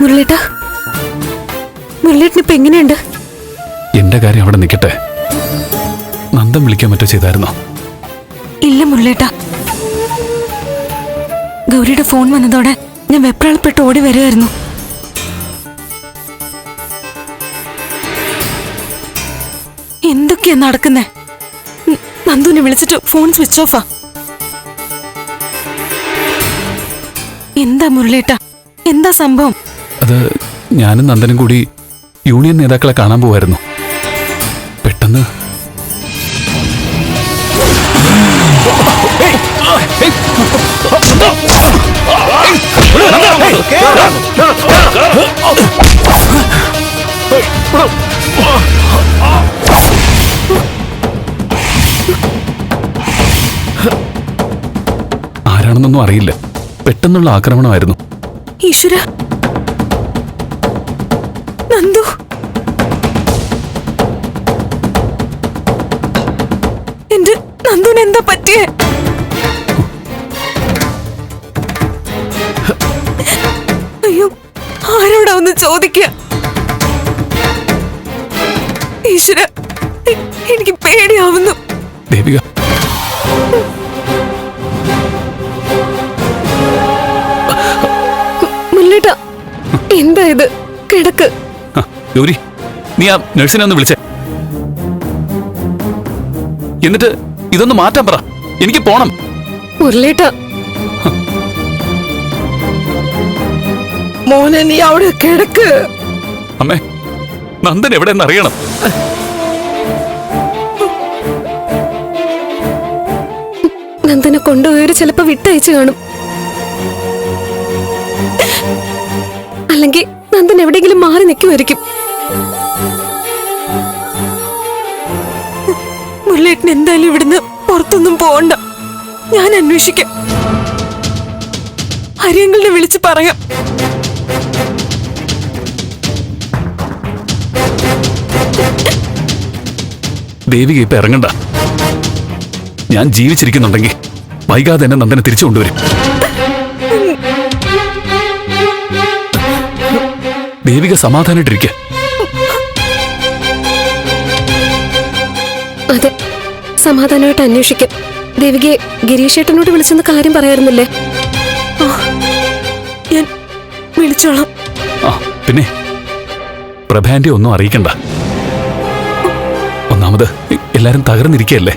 മുരളേട്ടാ മുരളേട്ടന് ഇപ്പൊ എങ്ങനെയുണ്ട്? എന്റെ കാര്യം അവിടെ നിൽക്കട്ടെ. നന്ദം വിളിക്കാൻ മറ്റോ ചെയ്തായിരുന്നോ? ഇല്ല മുരളേട്ടാ. ഗൗരിയുടെ ഫോൺ വന്നതോടെ ഞാൻ വെപ്രാളപ്പെട്ട് ഓടി വരുമായിരുന്നു എന്തൊക്കെയാ നടക്കുന്നേ? നന്ദുവിനെ വിളിച്ചിട്ട് ഫോൺ സ്വിച്ച് ഓഫാ. എന്താ മുരളേട്ടാ? എന്താ സംഭവം? അത് ഞാനും നന്ദനും കൂടി യൂണിയൻ നേതാക്കളെ കാണാൻ പോവായിരുന്നു. പെട്ടെന്ന് ആരാണെന്നൊന്നും അറിയില്ല. പെട്ടെന്നുള്ള ആക്രമണമായിരുന്നു. ഈശ്വര എന്റെ നന്ദുന് എന്താ പറ്റിയേ? അയ്യോ ആരോടാ ഒന്ന് ചോദിക്കുക ഈശ്വര എനിക്ക് പേടിയാവുന്നു. ദേവിക. മുല്ലേട്ട എന്താ ഇത്? കിടക്ക്. ഗൗരി നീ ആ നഴ്സിനെ ഒന്ന് വിളിച്ചേ. എന്നിട്ട് ഇതൊന്ന് മാറ്റാൻ പറ. എനിക്ക് പോണം. മുരളേട്ട മോനെ നീ അവിടെ കിടക്ക്. അമ്മേ നന്ദൻ എവിടെയെന്ന് അറിയണം. നന്ദനെ കൊണ്ടുപോയവര് ചിലപ്പോ വിട്ടയച്ചു കാണും. അല്ലെങ്കിൽ നന്ദൻ എവിടെയെങ്കിലും മാറി നിൽക്കുമായിരിക്കും. മുരളേട്ടൻ എന്തായാലും ഇവിടുന്ന് പുറത്തൊന്നും പോകണ്ട ഞാൻ അന്വേഷിക്കാം. ഹരിയങ്കളുടെ വിളിച്ച് പറയാം. ദേവിക ഇപ്പൊ ഇറങ്ങണ്ട. ഞാൻ ജീവിച്ചിരിക്കുന്നുണ്ടെങ്കിൽ വൈകാതെ എന്നെ നന്ദനെ തിരിച്ചു കൊണ്ടുവരും. ദേവിക സമാധാനായിട്ടിരിക്കുക അതെ സമാധാനമായിട്ട് അന്വേഷിക്കാം. ദേവികയെ ഗിരീഷേട്ടനോട് വിളിച്ചെന്ന് കാര്യം പറയാറുന്നില്ലേ ഞാൻ വിളിച്ചോളാം. ആ പിന്നെ? പ്രഭാന്റെ ഒന്നും അറിയിക്കണ്ട. ഒന്നാമത് എല്ലാരും തകർന്നിരിക്കല്ലേ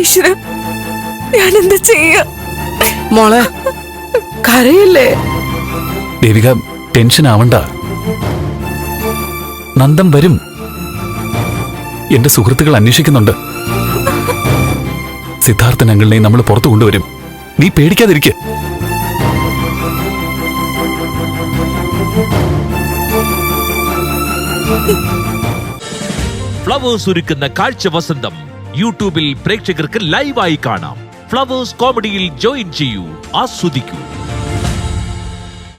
ഈശ്വര എന്താ ചെയ്യ? മോളെ കരയില്ലേ? ദേവിക ടെൻഷൻ ആവണ്ട നന്ദൻ വരും. എന്റെ സുഹൃത്തുക്കൾ അന്വേഷിക്കുന്നുണ്ട്. സിദ്ധാർത്ഥൻ അങ്കിളിനെ നമ്മൾ പുറത്തു കൊണ്ടുവരും. നീ പേടിക്കാതിരിക്കെ. ഫ്ലവേഴ്സ് ഒരുക്കുന്ന കാഴ്ച വസന്തം യൂട്യൂബിൽ പ്രേക്ഷകർക്ക് ലൈവായി കാണാം. ഫ്ലവേഴ്സ് കോമഡിയിൽ ജോയിൻ ചെയ്യൂ ആസ്വദിക്കൂ.